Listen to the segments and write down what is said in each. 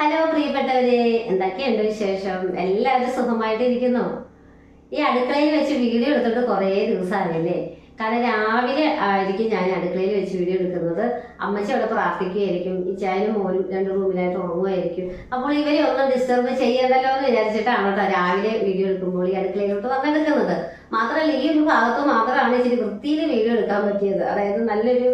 Hello പ്രിയപ്പെട്ടവരെ എന്തൊക്കെയുണ്ട് വിശേഷം? എല്ലാവരും സുഖമായിട്ട് ഇരിക്കുന്നു ഈ അടുക്കളയിൽ വെച്ച് വീഡിയോ എടുത്തിട്ട് കുറേ ദിവസമായില്ലേ കാരണം രാവിലെ ആയിരിക്കും ഞാൻ അടുക്കളയിൽ വെച്ച് വീഡിയോ എടുക്കുന്നത്. അമ്മച്ചി അവിടെ പ്രാർത്ഥിക്കുകയായിരിക്കും. ഈ ചായനും മോനും രണ്ട് റൂമിലായിട്ട് ഉറങ്ങുമായിരിക്കും. അപ്പോൾ ഇവരെ ഒന്നും ഡിസ്റ്റർബ് ചെയ്യണ്ടല്ലോ എന്ന് വിചാരിച്ചിട്ടാണ് കേട്ടോ രാവിലെ വീഡിയോ എടുക്കുമ്പോൾ ഈ അടുക്കളയിലോട്ട് വന്നെടുക്കുന്നത്. മാത്രമല്ല ഈ ഒരു ഭാഗത്ത് മാത്രമാണ് ഇച്ചിരി വൃത്തിയിൽ വീഡിയോ എടുക്കാൻ പറ്റിയത്. അതായത് നല്ലൊരു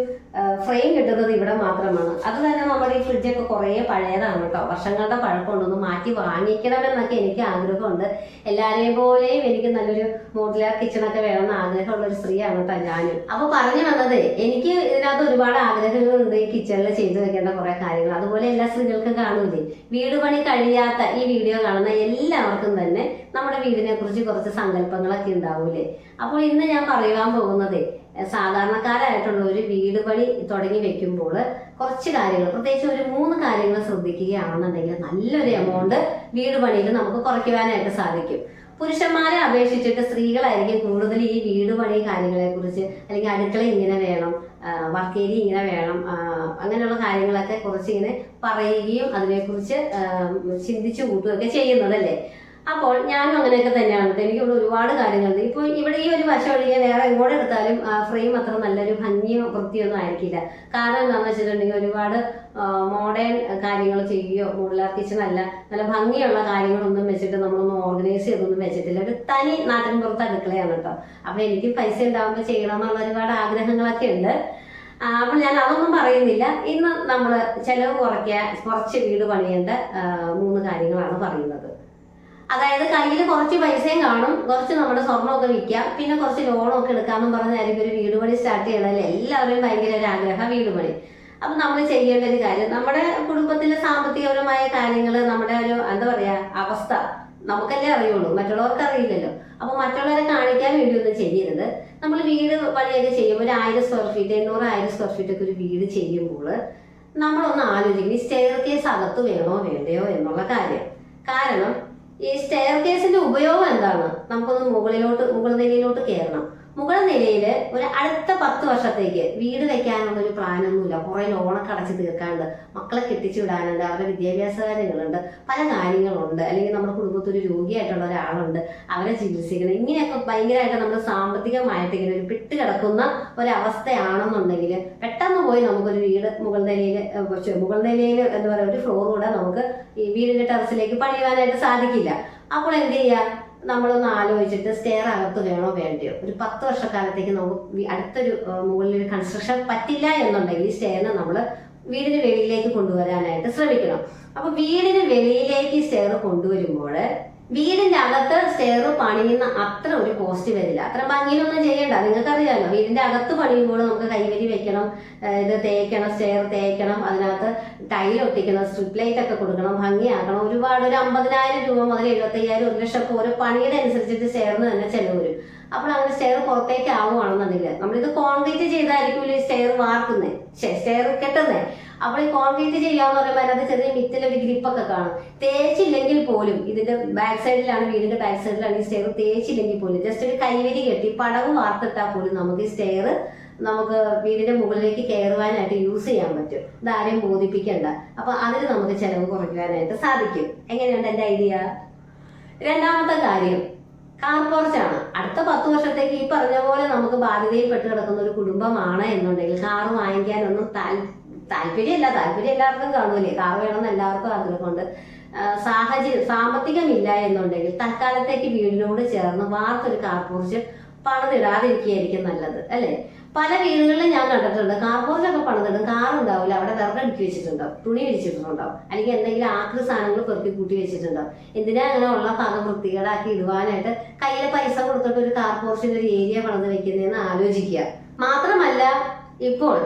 ഫ്രെയിം കിട്ടുന്നത് ഇവിടെ മാത്രമാണ്. അത് തന്നെ നമ്മുടെ ഈ ഫ്രിഡ്ജൊക്കെ കുറേ പഴയതാണ് കേട്ടോ. വർഷങ്ങളുടെ പഴക്കമുണ്ടൊന്ന് മാറ്റി വാങ്ങിക്കണമെന്നൊക്കെ എനിക്ക് ആഗ്രഹമുണ്ട്. എല്ലാവരെയും പോലെയും എനിക്ക് നല്ലൊരു മോഡുലാർ കിച്ചണൊക്കെ വേണമെന്ന് ആഗ്രഹമുള്ള ഒരു സ്ത്രീയാണ് കേട്ടോ ഞാനും. അപ്പോൾ പറഞ്ഞു വന്നത് എനിക്ക് ഇതിനകത്ത് ഒരുപാട് ആഗ്രഹങ്ങളുണ്ട് ഈ കിച്ചണിൽ ചെയ്തു വെക്കേണ്ട കുറേ കാര്യങ്ങൾ. അതുപോലെ എല്ലാ സ്ത്രീകൾക്കും കാണൂലേ വീട് പണി കഴിയാത്ത ഈ വീഡിയോ കാണുന്ന എല്ലാവർക്കും തന്നെ നമ്മുടെ വീടിനെ കുറിച്ച് കുറച്ച് സങ്കല്പങ്ങളൊക്കെ ഉണ്ടാവൂലേ അപ്പോൾ ഇന്ന് ഞാൻ പറയുവാൻ പോകുന്നത് സാധാരണക്കാരായിട്ടുള്ള ഒരു വീട് പണി തുടങ്ങി വെക്കുമ്പോൾ കുറച്ച് കാര്യങ്ങൾ പ്രത്യേകിച്ച് ഒരു മൂന്ന് കാര്യങ്ങൾ ശ്രദ്ധിക്കുകയാണെന്നുണ്ടെങ്കിൽ നല്ലൊരു എമൗണ്ട് വീട് പണിയിൽ നമുക്ക് കുറയ്ക്കുവാനായിട്ട് സാധിക്കും. പുരുഷന്മാരെ അപേക്ഷിച്ചിട്ട് സ്ത്രീകളായിരിക്കും കൂടുതൽ ഈ വീട് പണി കാര്യങ്ങളെ കുറിച്ച് അല്ലെങ്കിൽ അടുക്കള ഇങ്ങനെ വേണം വർക്കേരി ഇങ്ങനെ വേണം അങ്ങനെയുള്ള കാര്യങ്ങളൊക്കെ കുറച്ച് ഇങ്ങനെ പറയുകയും അതിനെക്കുറിച്ച് ചിന്തിച്ചു കൂട്ടുകയൊക്കെ ചെയ്യുന്നതല്ലേ? അപ്പോൾ ഞാനും അങ്ങനെയൊക്കെ തന്നെയാണ്. എനിക്ക് എനിക്കിവിടെ ഒരുപാട് കാര്യങ്ങളുണ്ട്. ഇപ്പോൾ ഇവിടെ ഈ ഒരു വശം ഒഴികെ വേറെ എങ്ങോട്ട് എടുത്താലും ഫ്രെയിം അത്ര നല്ലൊരു ഭംഗിയോ വൃത്തിയൊന്നും ആയിരിക്കില്ല. കാരണം എന്താണെന്ന് വെച്ചിട്ടുണ്ടെങ്കിൽ ഒരുപാട് മോഡേൺ കാര്യങ്ങൾ ചെയ്യുകയോ മോഡുലാർ കിച്ചൺ അല്ല നല്ല ഭംഗിയുള്ള കാര്യങ്ങളൊന്നും വെച്ചിട്ട് നമ്മളൊന്നും ഓർഗനൈസ് ചെയ്തൊന്നും വെച്ചിട്ടില്ല. ഒരു തനി നാട്ടിൻ പുറത്ത് അടുക്കളയാണ് കേട്ടോ അപ്പോൾ എനിക്ക് പൈസ ഉണ്ടാകുമ്പോൾ ചെയ്യണമെന്നുള്ള ഒരുപാട് ആഗ്രഹങ്ങളൊക്കെ ഉണ്ട്. അപ്പോൾ ഞാൻ അതൊന്നും പറയുന്നില്ല. ഇന്ന് നമ്മൾ ചെലവ് കുറയ്ക്കാൻ കുറച്ച് വീട് പണിയേണ്ട മൂന്ന് കാര്യങ്ങളാണ് പറയുന്നത്. അതായത് കയ്യിൽ കുറച്ച് പൈസയും കാണും കുറച്ച് നമ്മുടെ സ്വർണമൊക്കെ വിൽക്കാം പിന്നെ കുറച്ച് ലോണൊക്കെ എടുക്കാമെന്നും പറഞ്ഞായിരിക്കും ഒരു വീട് പണി സ്റ്റാർട്ട് ചെയ്യണമല്ലേ എല്ലാവരും ഭയങ്കര ഒരു ആഗ്രഹം വീട് പണി. അപ്പം നമ്മൾ ചെയ്യേണ്ട ഒരു കാര്യം നമ്മുടെ കുടുംബത്തിലെ സാമ്പത്തികപരമായ കാര്യങ്ങൾ നമ്മുടെ ഒരു എന്താ പറയാ അവസ്ഥ നമുക്കല്ലേ അറിയുള്ളൂ. മറ്റുള്ളവർക്ക് അറിയില്ലല്ലോ. അപ്പൊ മറ്റുള്ളവരെ കാണിക്കാൻ വേണ്ടി ഒന്നും ചെയ്യരുത്. നമ്മൾ വീട് പണിയൊക്കെ ചെയ്യുമ്പോൾ ഒരു ആയിരം സ്ക്വയർ ഫീറ്റ് എണ്ണൂറ് ആയിരം സ്ക്വയർ ഫീറ്റ് ഒക്കെ ഒരു വീട് ചെയ്യുമ്പോൾ നമ്മളൊന്ന് ആലോചിക്കും ഈ സ്റ്റെയർ കേസ് അകത്ത് വേണോ വേണ്ടയോ എന്നുള്ള കാര്യം. കാരണം ഈ സ്റ്റെയർ കേസിന്റെ ഉപയോഗം എന്താണ്? നമുക്കൊന്ന് മുകളിലോട്ട് മുകൾ നിലയിലോട്ട് കയറണം മുകൾ നിലയിൽ ഒരു അടുത്ത പത്ത് വർഷത്തേക്ക് വീട് വെക്കാനുള്ള ഒരു പ്ലാനൊന്നുമില്ല. കുറെ ലോണൊക്കെ അടച്ച് തീർക്കാനുണ്ട്. മക്കളെ കെട്ടിച്ചു വിടാനുണ്ട്. അവരുടെ വിദ്യാഭ്യാസ കാര്യങ്ങളുണ്ട്. പല കാര്യങ്ങളുണ്ട്. അല്ലെങ്കിൽ നമ്മുടെ കുടുംബത്തിൽ ഒരു രോഗിയായിട്ടുള്ള ഒരാളുണ്ട്. അവരെ ചികിത്സിക്കണം. ഇങ്ങനെയൊക്കെ ഭയങ്കരമായിട്ട് നമ്മൾ സാമ്പത്തികമായിട്ട് ഇങ്ങനെ ഒരു പെട്ട് കിടക്കുന്ന ഒരവസ്ഥയാണെന്നുണ്ടെങ്കിൽ പെട്ടെന്ന് പോയി നമുക്കൊരു വീട് മുകൾ നിലയിൽ മുകൾ നിലയിൽ എന്താ പറയുക ഒരു ഫ്ലോർ കൂടെ നമുക്ക് ഈ വീടിന്റെ ടെറസിലേക്ക് പണിയുവാനായിട്ട് സാധിക്കില്ല. അപ്പോൾ എന്ത് ചെയ്യുക? നമ്മളൊന്ന് ആലോചിച്ചിട്ട് സ്റ്റെയർ അകത്ത് വേണോ വേണ്ടയോ? ഒരു പത്ത് വർഷക്കാലത്തേക്ക് നമുക്ക് അടുത്തൊരു മുകളിൽ ഒരു കൺസ്ട്രക്ഷൻ പറ്റില്ല എന്നുണ്ടെങ്കിൽ സ്റ്റെയറിനെ നമ്മൾ വീടിന് വെളിയിലേക്ക് കൊണ്ടുവരാനായിട്ട് ശ്രമിക്കണം. അപ്പൊ വീടിന് വെളിയിലേക്ക് സ്റ്റെയർ കൊണ്ടുവരുമ്പോൾ വീടിന്റെ അകത്ത് സ്റ്റെയർ പണിയുന്ന അത്ര ഒരു കോസ്റ്റ് വരില്ല. അത്ര ഭംഗിയിലൊന്നും ചെയ്യണ്ട. നിങ്ങൾക്കറിയാലോ വീടിന്റെ അകത്ത് പണിയുമ്പോൾ നമുക്ക് കൈവരി വെക്കണം ഇത് തേക്കണം സ്റ്റെയർ തേക്കണം അതിനകത്ത് ടൈൽ ഒട്ടിക്കണം സ്ട്രിപ്പ് ലൈറ്റ് ഒക്കെ കൊടുക്കണം ഭംഗിയാക്കണം. ഒരുപാട് ഒരു അമ്പതിനായിരം രൂപ മുതൽ എഴുപത്തയ്യായിരം ഒരു ലക്ഷം ഒക്കെ ഓരോ പണിയുടെ അനുസരിച്ചിട്ട് സ്റ്റെയറിന് തന്നെ ചെലവ് വരും. അപ്പോൾ അങ്ങനെ സ്റ്റെയർ പുറത്തേക്ക് ആവുകയാണെന്നുണ്ടെങ്കിൽ നമ്മളിത് കോൺക്രീറ്റ് ചെയ്തായിരിക്കും ഈ സ്റ്റെയർ വാർക്കുന്നത് സ്റ്റെയർ കെട്ടുന്നത് അപ്പോൾ ഈ കോൺക്രീറ്റ് ചെയ്യാന്ന് പറയുമ്പോൾ അതിനകത്ത് ചെറിയ മിറ്റിലൊരു ഗ്രിപ്പൊക്കെ കാണും. തേച്ചില്ലെങ്കിൽ പോലും ഇതിന്റെ ബാക്ക് സൈഡിലാണ് വീടിന്റെ ബാക്ക് സൈഡിലാണ് ഈ സ്റ്റെയർ തേച്ചില്ലെങ്കിൽ പോലും ജസ്റ്റ് ഒരു കൈവരി കെട്ടി പടവ് വാർത്തിട്ടാൽ പോലും നമുക്ക് ഈ സ്റ്റെയർ നമുക്ക് വീടിന്റെ മുകളിലേക്ക് കയറുവാനായിട്ട് യൂസ് ചെയ്യാൻ പറ്റും. ഇതാരെയും ബോധിപ്പിക്കണ്ട. അപ്പൊ അതിന് നമുക്ക് ചെലവ് കുറയ്ക്കുവാനായിട്ട് സാധിക്കും. എങ്ങനെയുണ്ട് എന്റെ ഐഡിയ രണ്ടാമത്തെ കാര്യം. കാർ ആണ്. അടുത്ത പത്ത് വർഷത്തേക്ക് ഈ പറഞ്ഞ പോലെ നമുക്ക് ബാധ്യതയിൽപ്പെട്ട് കിടക്കുന്ന ഒരു കുടുംബമാണ് എന്നുണ്ടെങ്കിൽ കാർ വാങ്ങിക്കാനൊന്നും താൽ താല്പര്യമില്ല. താല്പര്യം എല്ലാവർക്കും കാണൂലേ കാർ വേണമെന്ന് എല്ലാവർക്കും ആഗ്രഹമുണ്ട്. സാഹചര്യം സാമ്പത്തികമില്ല എന്നുണ്ടെങ്കിൽ തൽക്കാലത്തേക്ക് വീടിനോട് ചേർന്ന് വാർത്തൊരു കാർ പോർച്ച് പണിതിടാതിരിക്കുകയായിരിക്കും നല്ലത്. അല്ലേ? പല വീടുകളിലും ഞാൻ കണ്ടിട്ടുണ്ട്. കാർബോർഡിലൊക്കെ പണിതിടും. കാറുണ്ടാവില്ല അവിടെ വിറകടുക്കി വെച്ചിട്ടുണ്ടാവും. തുണി വിരിച്ചിട്ടുണ്ടാവും അല്ലെങ്കിൽ എന്തെങ്കിലും ആക്രി സാധനങ്ങൾ പെറുക്കി കൂട്ടി വെച്ചിട്ടുണ്ടാവും. എന്തിനാ അങ്ങനെ ഉള്ള ഭാഗം വൃത്തികേടാക്കി ഇടുവാനായിട്ട് കയ്യിലെ പൈസ കൊടുത്തിട്ട് ഒരു കാർ പോർച്ചിന്റെ ഒരു ഏരിയ പണിത് വെക്കുന്നതെന്ന് ആലോചിക്കുക. മാത്രമല്ല ഇപ്പോൾ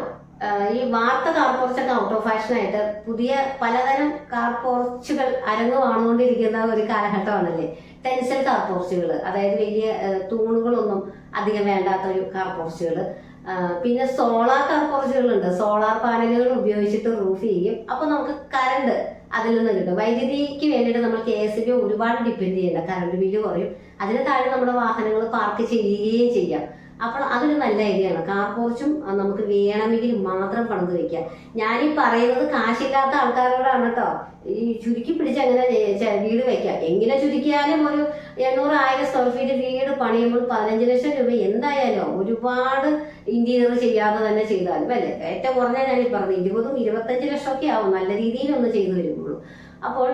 ഈ വാർത്ത കാർ പോർച്ചൊക്കെ ഔട്ട് ഓഫ് ഫാഷൻ ആയിട്ട് പുതിയ പലതരം കാർ പോർച്ചുകൾ അരങ്ങുവാണുകൊണ്ടിരിക്കുന്ന ഒരു കാലഘട്ടമാണല്ലേ? ടെൻസൽ കാർ പോർച്ചുകൾ അതായത് വലിയ തൂണുകളൊന്നും അധികം വേണ്ടാത്ത ഒരു കാർ പോർച്ചുകൾ പിന്നെ സോളാർ ഉണ്ട് സോളാർ പാനലുകൾ ഉപയോഗിച്ചിട്ട് റൂഫ് ചെയ്യും. അപ്പൊ നമുക്ക് കറണ്ട് അതിൽ നിന്ന് കിട്ടും. വൈദ്യുതിക്ക് വേണ്ടിയിട്ട് നമ്മൾ കെ എസ് ബി ഒരുപാട് ഡിപ്പെൻഡ് ചെയ്യേണ്ട. കറണ്ട് ബില്ല് കുറയും. അതിന് താഴെ നമ്മുടെ വാഹനങ്ങൾ പാർക്ക് ചെയ്യുകയും ചെയ്യാം. അപ്പോൾ അതൊരു നല്ല ഐഡിയയാണ് കാർ പോർച്ചും നമുക്ക് വേണമെങ്കിൽ മാത്രം പണിത് വെക്കാം. ഞാനീ പറയുന്നത് കാശില്ലാത്ത ആൾക്കാരോടാണ് കേട്ടോ. ഈ ചുരുക്കി പിടിച്ച് അങ്ങനെ വീട് വെക്കാം. എങ്ങനെ ചുരുക്കിയാലും ഒരു എണ്ണൂറ് ആയിരം സ്ക്വയർ ഫീറ്റ് വീട് പണിയുമ്പോൾ പതിനഞ്ച് ലക്ഷം രൂപ എന്തായാലും ഒരുപാട് ഇന്റീരിയർ ചെയ്യാതെ തന്നെ ചെയ്താലും അല്ലേ? ഏറ്റവും കുറഞ്ഞ ഞാൻ ഈ പറഞ്ഞു ഇരുപതും ഇരുപത്തഞ്ച് ലക്ഷം ഒക്കെ ആവും. നല്ല രീതിയിൽ ഒന്ന് ചെയ്തു വരുമ്പോഴും അപ്പോൾ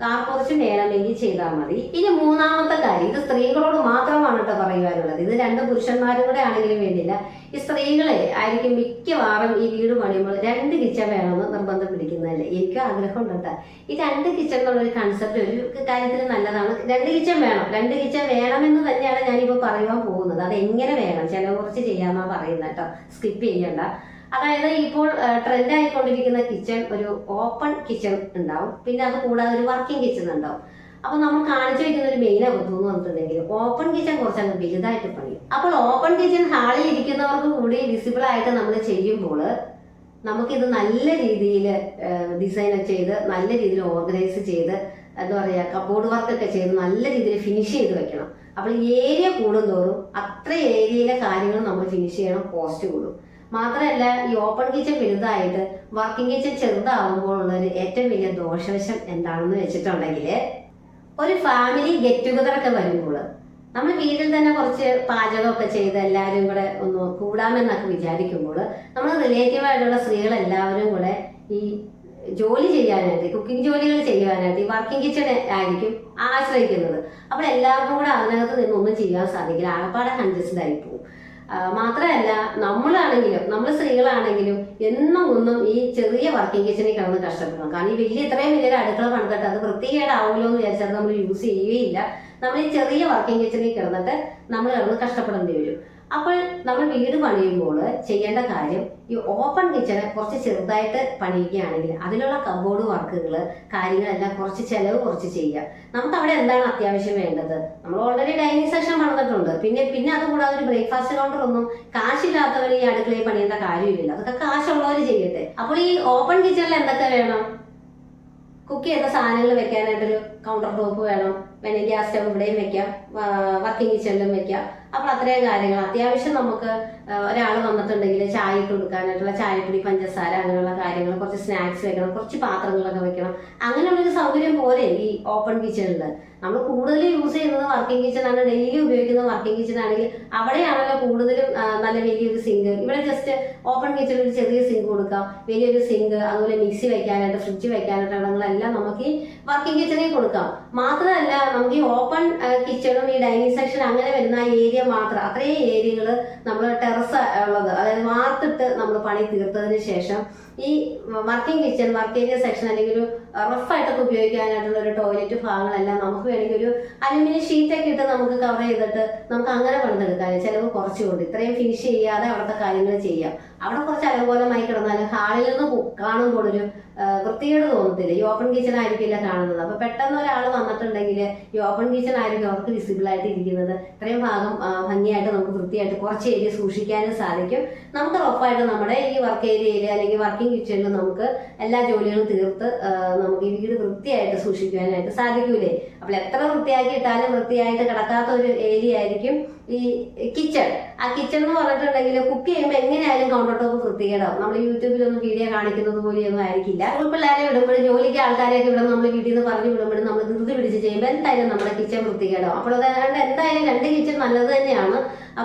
കാർ കുറച്ച് വേണമെങ്കിൽ ചെയ്താൽ മതി. ഇനി മൂന്നാമത്തെ കാര്യം ഇത് സ്ത്രീകളോട് മാത്രമാണ് കേട്ടോ പറയുവാനുള്ളത്. ഇത് രണ്ട് പുരുഷന്മാരും കൂടെ ആണെങ്കിലും വേണ്ടില്ല ഈ സ്ത്രീകളെ ആയിരിക്കും മിക്കവാറും ഈ വീട് പണിയുമ്പോൾ രണ്ട് കിച്ചൺ വേണമെന്ന് നിർബന്ധം പിടിക്കുന്നതല്ലേ? എനിക്ക് ആഗ്രഹം ഉണ്ട് കേട്ടോ. ഈ രണ്ട് കിച്ചൺ എന്നുള്ളൊരു കൺസെപ്റ്റ് ഒരു കാര്യത്തിൽ നല്ലതാണ്. രണ്ട് കിച്ചൺ വേണം. രണ്ട് കിച്ചൺ വേണമെന്ന് തന്നെയാണ് ഞാനിപ്പോൾ പറയുവാൻ പോകുന്നത്. അത് എങ്ങനെ വേണം? ചില കുറച്ച് ചെയ്യാമെന്നാണ് പറയുന്നത് കേട്ടോ. സ്കിപ്പ് ചെയ്യണ്ട. അതായത് ഇപ്പോൾ ട്രെൻഡ് ആയിക്കൊണ്ടിരിക്കുന്ന കിച്ചൺ ഒരു ഓപ്പൺ കിച്ചൺ ഉണ്ടാവും. പിന്നെ അത് കൂടാതെ ഒരു വർക്കിംഗ് കിച്ചൺ ഉണ്ടാവും. അപ്പൊ നമ്മൾ കാണിച്ചു വെക്കുന്ന ഒരു മെയിൻ അബദ്ധം എന്ന് പറഞ്ഞിട്ടുണ്ടെങ്കിൽ ഓപ്പൺ കിച്ചൺ കുറച്ചങ്ങ് വലുതായിട്ട് പണിയും. അപ്പോൾ ഓപ്പൺ കിച്ചൺ ഹാളിൽ ഇരിക്കുന്നവർക്ക് കൂടി വിസിബിൾ ആയിട്ട് നമ്മൾ ചെയ്യുമ്പോൾ നമുക്കിത് നല്ല രീതിയിൽ ഡിസൈൻ ചെയ്ത് നല്ല രീതിയിൽ ഓർഗനൈസ് ചെയ്ത് എന്താ പറയുക കബോർഡ് വർക്കൊക്കെ ചെയ്ത് നല്ല രീതിയിൽ ഫിനിഷ് ചെയ്ത് വെക്കണം. അപ്പോൾ ഏരിയ കൂടുന്തോറും അത്ര ഏരിയയിലെ കാര്യങ്ങൾ നമ്മൾ ഫിനിഷ് ചെയ്യണം കോസ്റ്റ് കൂടും. മാത്രമല്ല ഈ ഓപ്പൺ കിച്ചൺ വലുതായിട്ട് വർക്കിംഗ് കിച്ചൺ ചെറുതാവുമ്പോൾ ഉള്ളൊരു ഏറ്റവും വലിയ ദോഷവശം എന്താണെന്ന് വെച്ചിട്ടുണ്ടെങ്കിൽ ഒരു ഫാമിലി ഗെറ്റ് ടുഗദർ ഒക്കെ വരുമ്പോൾ നമ്മൾ വീട്ടിൽ തന്നെ കുറച്ച് പാചകമൊക്കെ ചെയ്ത് എല്ലാവരും കൂടെ ഒന്ന് കൂടാമെന്നൊക്കെ വിചാരിക്കുമ്പോൾ നമ്മൾ റിലേറ്റീവ് ആയിട്ടുള്ള സ്ത്രീകൾ എല്ലാവരും കൂടെ ഈ ജോലി ചെയ്യാനായിട്ട് കുക്കിംഗ് ജോലികൾ ചെയ്യുവാനായിട്ട് ഈ വർക്കിംഗ് കിച്ചൺ ആയിരിക്കും ആശ്രയിക്കുന്നത്. അപ്പോൾ എല്ലാവർക്കും കൂടെ അതിനകത്ത് നിന്നൊന്നും ചെയ്യാൻ സാധിക്കില്ല. ആകപ്പാടെ കൺജസ്റ്റഡ് ആയി പോകും ആ, മാത്രമല്ല നമ്മളാണെങ്കിലും നമ്മൾ സ്ത്രീകളാണെങ്കിലും എന്നും ഒന്നും ഈ ചെറിയ വർക്കിംഗ് കിച്ചണിൽ കിടന്ന് കഷ്ടപ്പെടണം. കാരണം ഈ വലിയ ഇത്രയും വലിയൊരു അടുക്കള പണിതിട്ട് അത് വൃത്തികേടാവുമല്ലോ എന്ന് വിചാരിച്ചാൽ നമ്മൾ യൂസ് ചെയ്യുകയില്ല. നമ്മൾ ഈ ചെറിയ വർക്കിംഗ് കിച്ചണിൽ കിടന്നിട്ട് നമ്മൾ കിടന്ന് കഷ്ടപ്പെടേണ്ടി വരും. അപ്പോൾ നമ്മൾ വീട് പണിയുമ്പോൾ ചെയ്യേണ്ട കാര്യം ഈ ഓപ്പൺ കിച്ചണ് കുറച്ച് ചെറുതായിട്ട് പണിയുകയാണെങ്കിൽ അതിലുള്ള കബോർഡ് വർക്കുകൾ കാര്യങ്ങളെല്ലാം കുറച്ച് ചെലവ് കുറച്ച് ചെയ്യാം നമുക്ക് അവിടെ എന്താണ് അത്യാവശ്യം വേണ്ടത്? നമ്മൾ ഓൾറെഡി ഡൈനിങ് സെക്ഷൻ പണിതിട്ടുണ്ട്. പിന്നെ പിന്നെ അതുകൂടാതെ ഒരു ബ്രേക്ക്ഫാസ്റ്റ് കൗണ്ടർ ഒന്നും കാശില്ലാത്തവർ ഈ അടുക്കളയിൽ പണിയേണ്ട കാര്യമില്ല അതൊക്കെ കാശുള്ളവർ ചെയ്യട്ടെ. അപ്പോൾ ഈ ഓപ്പൺ കിച്ചണിൽ എന്തൊക്കെ വേണം? കുക്ക് ചെയ്ത സാധനങ്ങൾ വെക്കാനായിട്ടൊരു കൗണ്ടർ ടോപ്പ് വേണം. വേണമെങ്കിൽ ഗ്യാസ് സ്റ്റവ് ഇവിടെയും വെക്കാം. വർക്കിംഗ് കിച്ചണിലും വെക്കാം. അപ്പോൾ അത്രയും കാര്യങ്ങൾ. അത്യാവശ്യം നമുക്ക് ഒരാൾ വന്നിട്ടുണ്ടെങ്കിൽ ചായ ഇട്ട് കൊടുക്കാനായിട്ടുള്ള ചായപ്പൊടി പഞ്ചസാര അങ്ങനെയുള്ള കാര്യങ്ങൾ കുറച്ച് സ്നാക്സ് വെക്കണം കുറച്ച് പാത്രങ്ങളൊക്കെ വെക്കണം. അങ്ങനെയുള്ളൊരു സൗകര്യം പോലെ ഈ ഓപ്പൺ കിച്ചണിൽ നമ്മൾ കൂടുതൽ യൂസ് ചെയ്യുന്നത് വർക്കിംഗ് കിച്ചൺ ആണ്. ഡെയിലി ഉപയോഗിക്കുന്ന വർക്കിംഗ് കിച്ചൺ ആണെങ്കിൽ അവിടെയാണല്ലോ കൂടുതലും നല്ല വലിയൊരു സിങ്ക് ഇവിടെ ജസ്റ്റ് ഓപ്പൺ കിച്ചണിൽ ഒരു ചെറിയ സിങ്ക് കൊടുക്കാം. വലിയൊരു സിങ്ക് അതുപോലെ മിക്സി വെക്കാനായിട്ട് ഫ്രിഡ്ജ് വെക്കാനായിട്ട് ഇടങ്ങളെല്ലാം നമുക്ക് ഈ വർക്കിംഗ് കിച്ചണിൽ കൊടുക്കാം. മാത്രമല്ല നമുക്ക് ഈ ഓപ്പൺ കിച്ചണും ഈ ഡൈനിങ് സെക്ഷൻ അങ്ങനെ വരുന്ന ഏരിയ മാത്രം അത്രയും ഏരിയകൾ നമ്മൾ ടെറസ് ഉള്ളത്. അതായത് വാർത്തിട്ട് നമ്മൾ പണി തീർത്തതിന് ശേഷം ഈ working kitchen work area section അല്ലെങ്കിൽ ഒരു റഫായിട്ടൊക്കെ ഉപയോഗിക്കാനായിട്ടുള്ള ഒരു ടോയ്ലറ്റ് ഭാഗങ്ങളെല്ലാം നമുക്ക് വേണമെങ്കിൽ ഒരു അലുമിനിയം ഷീറ്റൊക്കെ ഇട്ട് നമുക്ക് കവർ ചെയ്തിട്ട് നമുക്ക് അങ്ങനെ പണിതെടുക്കാൻ ചിലവ് കുറച്ചുകൊണ്ട്. ഇത്രയും ഫിനിഷ് ചെയ്യാതെ അവിടുത്തെ കാര്യങ്ങൾ ചെയ്യാം. അവിടെ കുറച്ച് അലങ്കോലമായി കിടന്നാലും ഹാളിൽ നിന്ന് കാണുമ്പോൾ ഒരു വൃത്തികേട് തോന്നത്തില്ല. ഈ ഓപ്പൺ കിച്ചൺ ആയിരിക്കില്ല കാണുന്നത്. അപ്പൊ പെട്ടെന്ന് ഒരാൾ വന്നിട്ടുണ്ടെങ്കിൽ ഈ ഓപ്പൺ കിച്ചൺ ആയിരിക്കും അവർക്ക് വിസിബിൾ ആയിട്ട് ഇരിക്കുന്നത്. ഇത്രയും ഭാഗം ഭംഗിയായിട്ട് നമുക്ക് വൃത്തിയായിട്ട് കുറച്ച് ഏരിയ സൂക്ഷിക്കാനും സാധിക്കും. നമുക്ക് ഉറപ്പായിട്ട് നമ്മുടെ ഈ വർക്ക് ഏരിയയിൽ അല്ലെങ്കിൽ വർക്കിംഗ് കിച്ചണിൽ നമുക്ക് എല്ലാ ജോലികളും തീർത്ത് നമുക്ക് ഈ വീട് വൃത്തിയായിട്ട് സൂക്ഷിക്കാനായിട്ട് സാധിക്കൂലേ? അപ്പോൾ എത്ര വൃത്തിയാക്കി ഇട്ടാലും വൃത്തിയായിട്ട് കിടക്കാത്ത ഒരു ഏരിയ ആയിരിക്കും ഈ കിച്ചൺ ആ കിച്ചൺ എന്ന് പറഞ്ഞിട്ടുണ്ടെങ്കിൽ കുക്ക് ചെയ്യുമ്പോൾ എങ്ങനെയായാലും കൗണ്ടർ ടോപ്പ് വൃത്തികേടാവും. നമ്മൾ യൂട്യൂബിലൊന്നും വീഡിയോ കാണിക്കുന്നത് പോലെയൊന്നും ആയിരിക്കില്ല. നമ്മൾ പിള്ളേരെ വിടുമ്പോഴും ജോലിക്ക് ആൾക്കാരെയൊക്കെ ഇവിടെ നമ്മൾ വീട്ടിൽ നിന്ന് പറഞ്ഞു വിടുമ്പോഴും നമ്മൾ ധൃതി പിടിച്ച് ചെയ്യുമ്പോൾ എന്തായാലും നമ്മുടെ കിച്ചൺ വൃത്തികേടാവും. അപ്പോൾ അതുകൊണ്ട് എന്തായാലും രണ്ട് കിച്ചൺ നല്ലത് തന്നെയാണ്.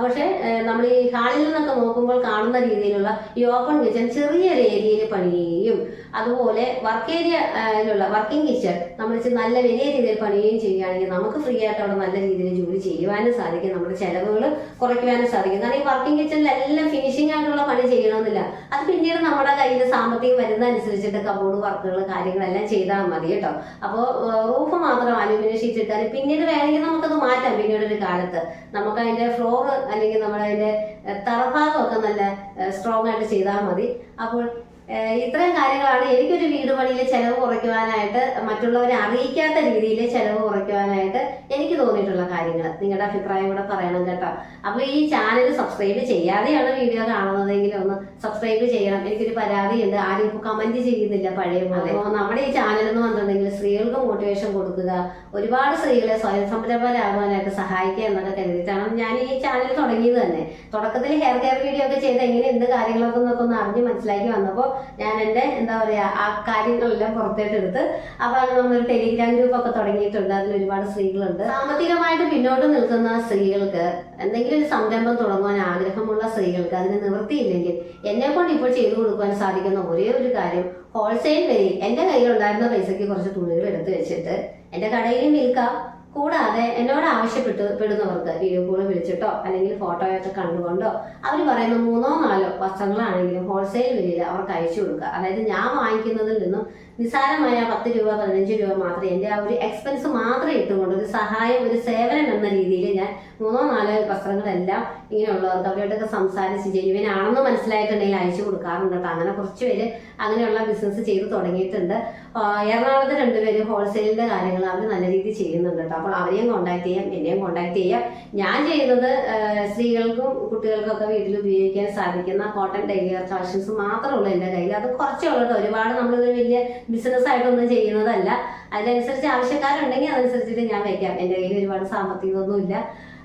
പക്ഷേ നമ്മൾ ഈ ഹാളിൽ നിന്നൊക്കെ നോക്കുമ്പോൾ കാണുന്ന രീതിയിലുള്ള ഈ ഓപ്പൺ കിച്ചൺ ചെറിയൊരു ഏരിയയിൽ പണിയുകയും അതുപോലെ വർക്ക് ഏരിയയിലുള്ള വർക്കിംഗ് കിച്ചൺ നമ്മൾ നല്ല വലിയ രീതിയിൽ പണിയുകയും ചെയ്യുകയാണെങ്കിൽ നമുക്ക് ഫ്രീ ആയിട്ട് അവിടെ നല്ല രീതിയിൽ ജോലി ചെയ്യുവാനും സാധിക്കും. നമ്മുടെ ചെലവുകൾ കുറയ്ക്കുവാനും സാധിക്കും. കാരണം ഈ വർക്കിംഗ് കിച്ചണിൽ എല്ലാം ഫിനിഷിംഗ് ആയിട്ടുള്ള പണി ചെയ്യണമെന്നില്ല. അത് പിന്നീട് നമ്മുടെ കയ്യിൽ സാമ്പത്തികം വരുന്ന അനുസരിച്ചിട്ട് കബോർഡ് വർക്കുകൾ കാര്യങ്ങളെല്ലാം ചെയ്താൽ മതി കേട്ടോ. അപ്പോൾ റൂഫ് മാത്രം അലുമിനിയം ഷീറ്റ് ഇട്ടാൽ പിന്നീട് വേണമെങ്കിൽ നമുക്കത് മാറ്റാം പിന്നീട് ഒരു കാലത്ത്. നമുക്ക് അതിന്റെ ഫ്ലോർ അല്ലെങ്കിൽ നമ്മുടെ അതിന്റെ തറഭാഗമൊക്കെ നല്ല സ്ട്രോങ് ആയിട്ട് ചെയ്താൽ മതി. അപ്പോൾ ഇത്രയും കാര്യങ്ങളാണ്. എനിക്കൊരു വീട് പണിയിലെ ചെലവ് കുറയ്ക്കുവാനായിട്ട് മറ്റുള്ളവരെ അറിയിക്കാത്ത രീതിയിൽ ചെലവ് കുറയ്ക്കുവാനായിട്ട് എനിക്ക് തോന്നിയിട്ടുള്ള കാര്യങ്ങൾ നിങ്ങളുടെ അഭിപ്രായം കൂടെ പറയണം കേട്ടോ. അപ്പോൾ ഈ ചാനൽ സബ്സ്ക്രൈബ് ചെയ്യാതെയാണ് വീഡിയോ കാണുന്നതെങ്കിൽ ഒന്ന് സബ്സ്ക്രൈബ് ചെയ്യണം. എനിക്കൊരു പരാതിയുണ്ട്. ആരും ഇപ്പോൾ കമന്റ് ചെയ്യുന്നില്ല പഴയ പോലെ. നമ്മുടെ ഈ ചാനൽ എന്ന് പറഞ്ഞിട്ടുണ്ടെങ്കിൽ സ്ത്രീകൾക്ക് മോട്ടിവേഷൻ കൊടുക്കുക ഒരുപാട് സ്ത്രീകളെ സ്വയം സംരംഭരാകാനായിട്ട് സഹായിക്കുക എന്നൊക്കെ കരുതിയിട്ടാണ് ഞാൻ ഈ ചാനൽ തുടങ്ങിയത് തന്നെ. തുടക്കത്തിൽ ഹെയർ കെയർ വീഡിയോ ഒക്കെ ചെയ്ത് എങ്ങനെ എന്ത് കാര്യങ്ങളൊക്കെ എന്നൊക്കെ ഒന്ന് അറിഞ്ഞ് മനസ്സിലാക്കി വന്നപ്പോൾ ഞാൻ എന്റെ എന്താ പറയുക ആ കാര്യങ്ങളെല്ലാം പുറത്തേട്ട് എടുത്ത് അപ്പോൾ അത് നമ്മളൊരു ടെലിഗ്രാം ഗ്രൂപ്പ് ഒക്കെ തുടങ്ങിയിട്ടുണ്ട്. അതിൽ ഒരുപാട് സ്ത്രീകളുണ്ട്. സാമ്പത്തികമായിട്ട് പിന്നോട്ട് നിൽക്കുന്ന സ്ത്രീകൾക്ക് എന്തെങ്കിലും ഒരു സംരംഭം തുടങ്ങുവാൻ ആഗ്രഹമുള്ള സ്ത്രീകൾക്ക് അതിന് നിവൃത്തിയില്ലെങ്കിൽ എന്നെ കൊണ്ട് ഇപ്പോൾ ചെയ്തു കൊടുക്കുവാൻ സാധിക്കുന്ന ഒരേ ഒരു കാര്യം ഹോൾസെയിൽ വഴി എന്റെ കയ്യിലുണ്ടായിരുന്ന പൈസയ്ക്ക് കുറച്ച് തുണികൾ എടുത്തു വെച്ചിട്ട് എന്റെ കടയിലും വിൽക്കാം കൂടാതെ എന്നോട് ആവശ്യപ്പെട്ട് പെടുന്നവർക്ക് വീഡിയോ കോൾ വിളിച്ചിട്ടോ അല്ലെങ്കിൽ ഫോട്ടോയൊക്കെ കണ്ടുകൊണ്ടോ അവർ പറയുന്ന മൂന്നോ നാലോ വസ്ത്രങ്ങളാണെങ്കിലും ഹോൾസെയിൽ വിലയിൽ അവർക്ക് അയച്ചു കൊടുക്കുക. അതായത് ഞാൻ വാങ്ങിക്കുന്നതിൽ നിന്നും നിസ്സാരമായ പത്ത് രൂപ പതിനഞ്ച് രൂപ മാത്രം എന്റെ ആ ഒരു എക്സ്പെൻസ് മാത്രം ഇട്ടുകൊണ്ട് ഒരു സഹായം ഒരു സേവനം എന്ന രീതിയിൽ ഞാൻ മൂന്നോ നാലോ വസ്ത്രങ്ങളെല്ലാം ഇങ്ങനെയുള്ളവർക്ക് അവരോടൊക്കെ സംസാരിച്ച് ജെനുവിനാണെന്ന് മനസ്സിലായിട്ടുണ്ടെങ്കിൽ അയച്ചു കൊടുക്കാറുണ്ട് കേട്ടോ. അങ്ങനെ കുറച്ച് പേര് അങ്ങനെയുള്ള ബിസിനസ് ചെയ്ത് തുടങ്ങിയിട്ടുണ്ട്. എറണാകുളത്ത് രണ്ടുപേരും ഹോൾസെയിലിന്റെ കാര്യങ്ങൾ അവർ നല്ല രീതിയിൽ ചെയ്യുന്നുണ്ട് കേട്ടോ. അപ്പോൾ അവരെയും കോൺടാക്ട് ചെയ്യാം എന്നെയും കോൺടാക്ട് ചെയ്യാം. ഞാൻ ചെയ്യുന്നത് സ്ത്രീകൾക്കും കുട്ടികൾക്കും ഒക്കെ വീട്ടിൽ ഉപയോഗിക്കാൻ സാധിക്കുന്ന കോട്ടൺ ഡെയിലി ഫാഷൻസ് മാത്രമേ ഉള്ളൂ എന്റെ കയ്യിൽ. അത് കുറച്ചേ ഉള്ളൂ ഒരുപാട് നമ്മളിത് വലിയ ബിസിനസ് ആയിട്ടൊന്നും ചെയ്യുന്നതല്ല. അതിനനുസരിച്ച് ആവശ്യക്കാരുണ്ടെങ്കിൽ അതനുസരിച്ചിട്ട് ഞാൻ വെക്കാം. എന്റെ കയ്യിൽ ഒരുപാട് സാമ്പത്തികമൊന്നുമില്ല.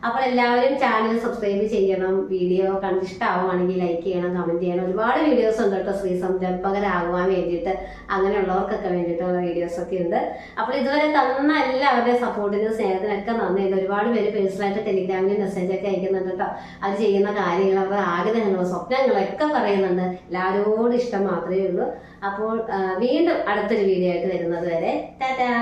അപ്പോൾ എല്ലാവരും ചാനൽ സബ്സ്ക്രൈബ് ചെയ്യണം വീഡിയോ കണ്ട് ഇഷ്ടമാവുകയാണെങ്കിൽ ലൈക്ക് ചെയ്യണം കമന്റ് ചെയ്യണം. ഒരുപാട് വീഡിയോസ് ഉണ്ട് കേട്ടോ സ്ത്രീ സംരംഭകരാകുവാൻ വേണ്ടിയിട്ട്. അങ്ങനെയുള്ളവർക്കൊക്കെ വേണ്ടിയിട്ടുള്ള വീഡിയോസ് ഒക്കെ ഉണ്ട്. അപ്പോൾ ഇതുവരെ തന്ന എല്ലാവരുടെ സപ്പോർട്ടിനും സ്നേഹത്തിനൊക്കെ നന്ദിയുണ്ട് ഒരുപാട് പേര് പേഴ്സണലായിട്ട് ടെലിഗ്രാമിൽ മെസ്സേജ് ഒക്കെ അയക്കുന്നുണ്ട് കേട്ടോ. അത് ചെയ്യുന്ന കാര്യങ്ങൾ അവരുടെ ആഗ്രഹങ്ങളും സ്വപ്നങ്ങളൊക്കെ പറയുന്നുണ്ട്. എല്ലാവരോടും ഇഷ്ടം മാത്രമേ ഉള്ളൂ. അപ്പോൾ വീണ്ടും അടുത്തൊരു വീഡിയോ ആയിട്ട് വരുന്നത് വരെ. ടാറ്റാ!